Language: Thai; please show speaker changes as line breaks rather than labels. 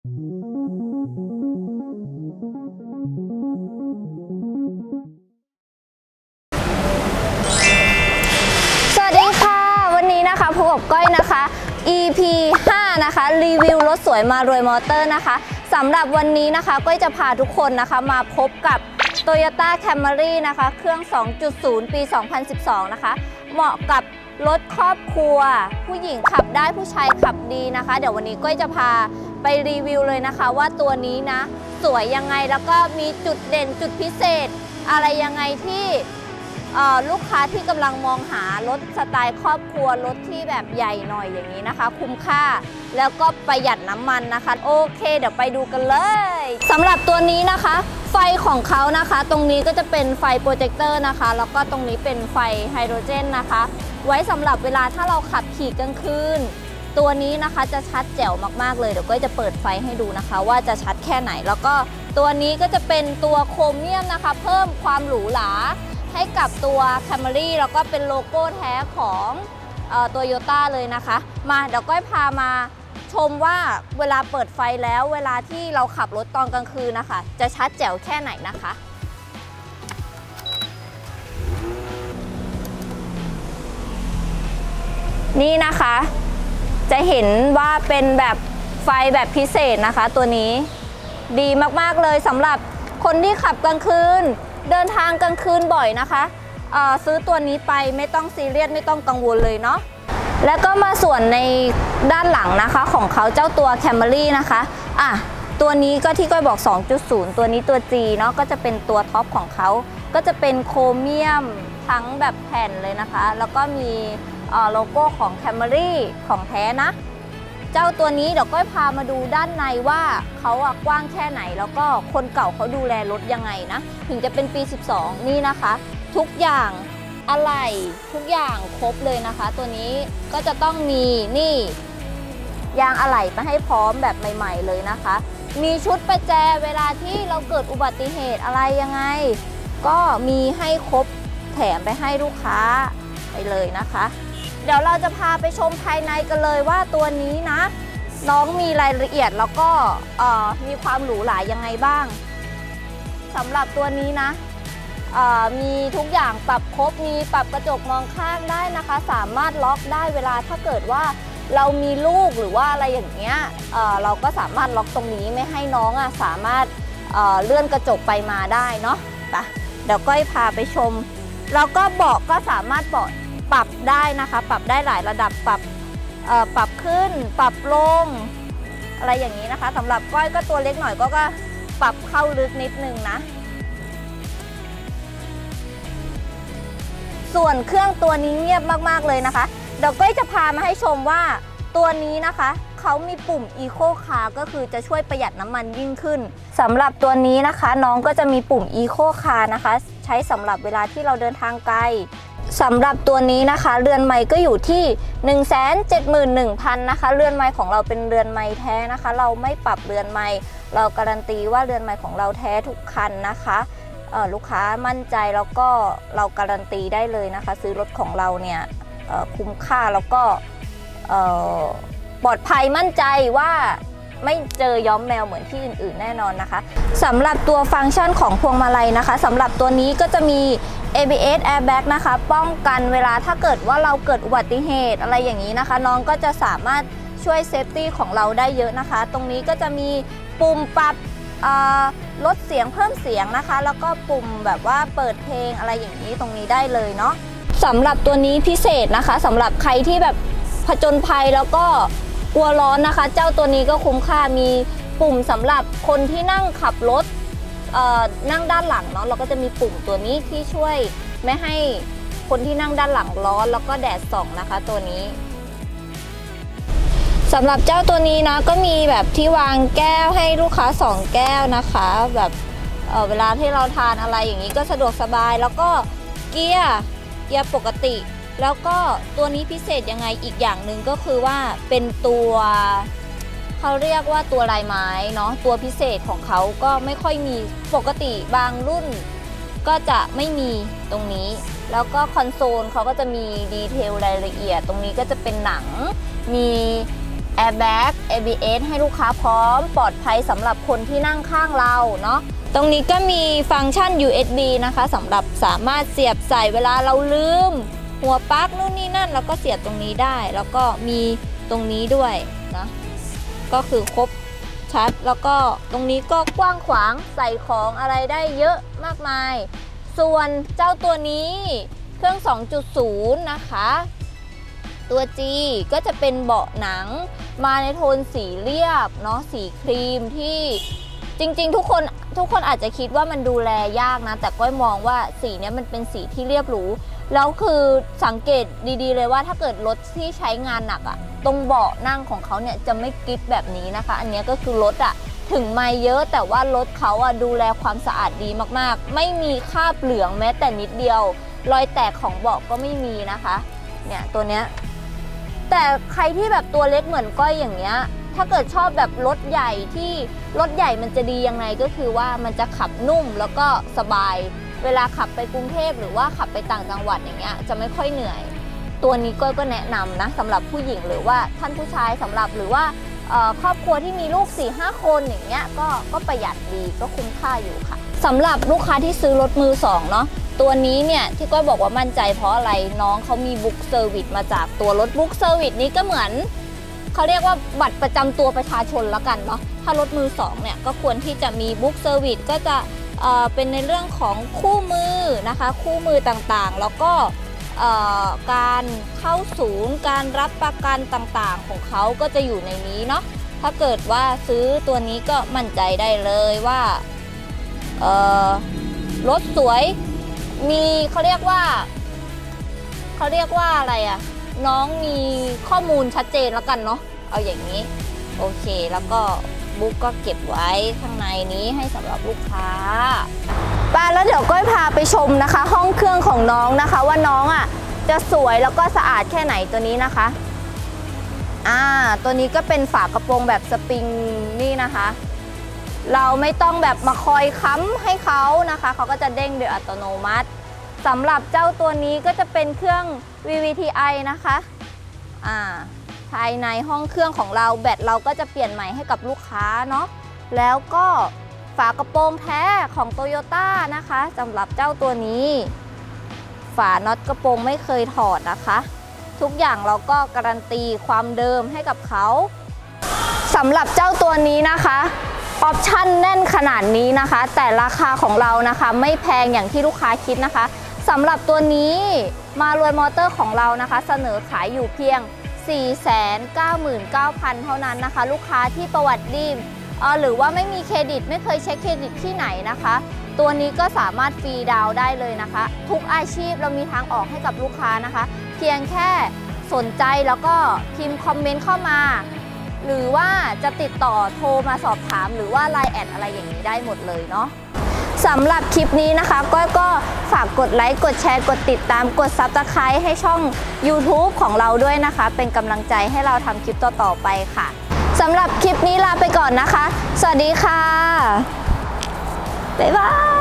สวัสดีค่ะ วันนี้นะคะพบกับก้อยนะคะ EP 5 นะคะ รีวิวรถสวยมารวยมอเตอร์นะคะสำหรับวันนี้นะคะก้อยจะพาทุกคนนะคะมาพบกับ Toyota Camry นะคะ เครื่อง 2.0 ปี 2012 นะคะ เหมาะกับรถครอบครัว ผู้หญิงขับได้ผู้ชายขับดีนะคะ เดี๋ยววันนี้ก้อยจะพา ไปรีวิวเลยนะคะ ว่าตัวนี้นะ สวยยังไงแล้วก็มีจุดเด่นจุดพิเศษ อะไรยังไงที่ลูกค้าที่กำลังมองหารถสไตล์ครอบครัวรถที่แบบใหญ่หน่อยอย่างนี้นะคะ คุ้มค่าแล้วก็ประหยัดน้ำมันนะคะ โอเค เดี๋ยวไปดูกันเลยสำหรับตัวนี้นะคะ ไฟของเขานะคะ ตรงนี้ก็จะเป็นไฟโปรเจคเตอร์นะคะ แล้วก็ตรงนี้เป็นไฟไฮโดรเจนนะคะ ไว้สำหรับเวลาถ้าเราขับขี่กลางคืน ตัวนี้นะคะจะชัดแจ๋วมากๆเลยเดี๋ยวก็จะเปิดไฟให้ดูนะคะ ว่าจะชัดแค่ไหน แล้วก็ตัวนี้ก็จะเป็นตัวโครเมียมนะคะ เพิ่มความหรูหราให้กับตัว Camry แล้วก็เป็นโลโก้แท้ของโตโยต้าเลยนะคะ มาเดี๋ยวก้อยพามาชมว่าเวลาเปิดไฟแล้วเวลาที่เราขับรถตอนกลางคืนนะคะ จะชัดแจ๋วแค่ไหนนะคะนี่นะคะ จะเห็นว่าเป็นแบบไฟแบบพิเศษนะคะ ตัวนี้ ดีมากๆเลยสำหรับคนที่ขับกลางคืน เดินทางกลางคืนบ่อยนะคะเออซื้อตัวนี้ไปไม่ต้องซีเรียสไม่ต้องกังวลเลยเนาะแล้วก็มาส่วนในด้านหลังนะคะของเขาเจ้าตัว Camry นะคะอะตัวนี้ก็ที่ก้อยบอก 2.0 ตัวนี้ตัว G เนาะก็จะเป็นตัวท็อปของเขา ก็จะเป็นโครเมียมทั้งแบบแผ่นเลยนะคะ แล้วก็มี โลโก้ของ Camry ของแท้นะ เจ้าตัวนี้เดี๋ยวก้อยพามาดูด้านในว่าเขาอะกว้างแค่ไหน แล้วก็คนเก่าเขาดูแลรถยังไงนะ ถึงจะเป็นปี 12 นี่นะคะ ทุกอย่างอะไรทุกอย่างครบเลยนะคะ ตัวนี้ก็จะต้องมีนี่ยางอะไหล่มาให้พร้อมแบบใหม่ ๆ เลยนะคะ มีชุดประแจเวลาที่เราเกิดอุบัติเหตุอะไรยังไง ก็มีให้ครบแถมไปให้ลูกค้าไปเลยนะคะ เดี๋ยวเราจะพาไปชมภายในกันเลยว่าตัวนี้นะ น้องมีรายละเอียดแล้วก็มีความหรูหรายังไงบ้างสำหรับตัวนี้นะมีทุกอย่างปรับครบมีปรับกระจกมองข้างได้นะคะ สามารถล็อกได้เวลาถ้าเกิดว่าเรามีลูกหรือว่าอะไรอย่างเงี้ยเเราก็สามารถล็อกตรงนี้ไม่ให้น้องอะสามารถเเลื่อนกระจกไปมาได้เนาะไปเดี๋ยวก้อยพาไปชม แล้วก็เบาะก็สามารถเบาะ ปรับได้นะคะ ปรับได้หลายระดับปรับเอ่อปรับขึ้น ปรับลง อะไรอย่างนี้นะคะสำหรับก้อยก็ตัวเล็กหน่อยก็ก็ปรับเข้าลึกนิดนึงนะ ส่วนเครื่องตัวนี้เงียบมากๆเลยนะคะเดี๋ยวก้อยจะพามาให้ชมว่าตัวนี้นะคะ เขามีปุ่ม Eco Car ก็คือจะช่วยประหยัดน้ำมันยิ่งขึ้นสำหรับตัวนี้นะคะ น้องก็จะมีปุ่ม Eco Car นะคะ ใช้สำหรับเวลาที่เราเดินทางไกล สำหรับตัวนี้นะคะ เรือนไม้ก็อยู่ที่ 171,000นะคะ เรือนไม้ของเราเป็นเรือนไม้แท้นะคะ เราไม่ปรับเรือนไม้เราการันตีว่าเรือนไม้ของเราแท้ทุกคันนะคะลูกค้ามั่นใจแล้วก็เราการันตีได้เลยนะคะ ซื้อรถของเราเนี่ยคุ้มค่าแล้วก็ปลอดภัยมั่นใจว่า ไม่เจอย้อมแมวเหมือนที่อื่นๆแน่นอนนะคะสำหรับตัวฟังก์ชันของพวงมาลัยนะคะสำหรับตัวนี้ก็จะมี ABS airbag นะคะ ป้องกันเวลาถ้าเกิดว่าเราเกิดอุบัติเหตุอะไรอย่างนี้นะคะ น้องก็จะสามารถช่วยเซฟตี้ของเราได้เยอะนะคะ ตรงนี้ก็จะมีปุ่มปรับลดเสียงเพิ่มเสียงนะคะ แล้วก็ปุ่มแบบว่าเปิดเพลงอะไรอย่างนี้ตรงนี้ได้เลยเนาะสำหรับตัวนี้พิเศษนะคะสำหรับใครที่แบบผจญภัยแล้วก็ กลัวร้อนนะคะ เจ้าตัวนี้ก็คุ้มค่ามีปุ่มสำหรับคนที่นั่งขับรถนั่งด้านหลังเนาะเราก็จะมีปุ่มตัวนี้ที่ช่วยไม่ให้คนที่นั่งด้านหลังร้อนแล้วก็แดดส่องนะคะ ตัวนี้สำหรับเจ้าตัวนี้นะก็มีแบบที่วางแก้วให้ลูกค้าสองแก้วนะคะ แบบเเวลาที่เราทานอะไรอย่างนี้ก็สะดวกสบายแล้วก็เกียร์เกียร์ปกติ แล้วก็ตัวนี้พิเศษยังไงอีกอย่างหนึ่งก็คือว่าเป็นตัวเขาเรียกว่าตัวลายไม้เนาะตัวพิเศษของเขาก็ไม่ค่อยมีปกติบางรุ่น ก็จะไม่มีตรงนี้ แล้วก็คอนโซลเขาก็จะมีดีเทลรายละเอียด ตรงนี้ก็จะเป็นหนังมี airbag ABS ให้ลูกค้าพร้อม ปลอดภัยสำหรับคนที่นั่งข้างเราเนาะตรงนี้ก็มีฟังก์ชัน USB นะคะสำหรับสามารถเสียบใส่เวลาเราลืม หัวปลั๊กนู่นนี่นั่นแล้วก็เสียบตรงนี้ได้ แล้วก็มีตรงนี้ด้วยนะก็คือครบชัด แล้วก็ตรงนี้ก็กว้างขวางใส่ของอะไรได้เยอะมากมาย ส่วนเจ้าตัวนี้เครื่อง 2.0 นะคะ ตัว G ก็จะเป็นเบาะหนัง มาในโทนสีเรียบเนาะสีครีมที่จริงๆ ทุกคนทุกคนอาจจะคิดว่ามันดูแลยากนะ แต่ก้อยมองว่าสีเนี้ยมันเป็นสีที่เรียบหรู แล้วคือสังเกตดีๆเลยว่าถ้าเกิดรถที่ใช้งานหนักอะตรงเบาะนั่งของเขาเนี่ยจะไม่กริบแบบนี้นะคะ อันนี้ก็คือรถอะถึงไม่เยอะแต่ว่ารถเขาอะดูแลความสะอาดดีมากๆ ไม่มีคราบเหลืองแม้แต่นิดเดียว รอยแตกของเบาะก็ไม่มีนะคะ เนี่ยตัวเนี้ยแต่ใครที่แบบตัวเล็กเหมือนก้อยอย่างเงี้ยถ้าเกิดชอบแบบรถใหญ่ที่รถใหญ่มันจะดียังไงก็คือว่ามันจะขับนุ่มแล้วก็สบาย เวลาขับไปกรุงเทพหรือว่าขับไปต่างจังหวัดอย่างเงี้ยจะไม่ค่อยเหนื่อย ตัวนี้ก้อยก็แนะนำนะสำหรับผู้หญิงหรือว่าท่านผู้ชายสำหรับหรือว่าครอบครัวที่มีลูก4ี่ห้าคนอย่างเงี้ยก็ก็ประหยัดดีก็คุ้มค่าอยู่ค่ะสำหรับลูกค้าที่ซื้อรถมือสองเนาะตัวนี้เนี่ยที่ก้อยบอกว่ามั่นใจเพราะอะไรน้องเขามีบุ๊กเซอร์วิสมาจากตัวรถบุ๊กเซอร์วิสนี้ก็เหมือนเขาเรียกว่าบัตรประจำตัวประชาชนแล้วกันเนาะถ้ารถมือสองเนี่ยก็ควรที่จะมีบุ๊กเซอร์วิสก็จะ เป็นในเรื่องของคู่มือนะคะ คู่มือต่างๆ แล้วก็การเข้าศูนย์การรับประกันต่างๆ ของเขาก็จะอยู่ในนี้เนาะถ้าเกิดว่าซื้อตัวนี้ก็มั่นใจได้เลยว่ารถสวยมีเขาเรียกว่าเขาเรียกว่าอะไรอะน้องมีข้อมูลชัดเจนแล้วกันเนาะเอาอย่างนี้ โอเคแล้วก็ บุ๊กก็เก็บไว้ข้างในนี้ให้สำหรับลูกค้าไปแล้วเดี๋ยวก้อยพาไปชมนะคะ ห้องเครื่องของน้องนะคะ ว่าน้องอะจะสวยแล้วก็สะอาดแค่ไหนตัวนี้นะคะอ่าตัวนี้ก็เป็นฝากระโปรงแบบสปริงนี่นะคะ เราไม่ต้องแบบมาคอยค้ำให้เขานะคะ เขาก็จะเด้งโดยอัตโนมัติสำหรับเจ้าตัวนี้ก็จะเป็นเครื่อง VVTi นะคะอ่า ภายในห้องเครื่องของเราแบตเราก็จะเปลี่ยนใหม่ให้กับลูกค้าเนาะแล้วก็ฝากระโปรงแท้ของ t o y ยต้านะคะสำหรับเจ้าตัวนี้ ฝาน็อตกระโปรงไม่เคยถอดนะคะ ทุกอย่างเราก็การันตีความเดิมให้กับเขาสำหรับเจ้าตัวนี้นะคะออปชั่นแน่นขนาดนี้นะคะ แต่ราคาของเรานะคะ ไม่แพงอย่างที่ลูกค้าคิดนะคะสำหรับตัวนี้มารวยมอเตอร์ของเรานะคะ เสนอขายอยู่เพียง 499,000 เท่านั้นนะคะ ลูกค้าที่ประวัติดีออหรือว่าไม่มีเครดิตไม่เคยเช็คเครดิตที่ไหนนะคะ ตัวนี้ก็สามารถฟรีดาวได้เลยนะคะ ทุกอาชีพเรามีทางออกให้กับลูกค้านะคะ เพียงแค่สนใจแล้วก็พิมพ์คอมเมนต์เข้ามา หรือว่าจะติดต่อโทรมาสอบถามหรือว่าไลน์แอดอะไรอย่างนี้ได้หมดเลยเนาะ สำหรับคลิปนี้นะคะก้อยก็ฝากกดไลค์กดแชร์กดติดตามกด Subscribe ให้ช่อง YouTube ของเราด้วยนะคะ เป็นกำลังใจให้เราทำคลิปต่อๆไปค่ะสำหรับคลิปนี้ลาไปก่อนนะคะ สวัสดีค่ะ บ๊ายบาย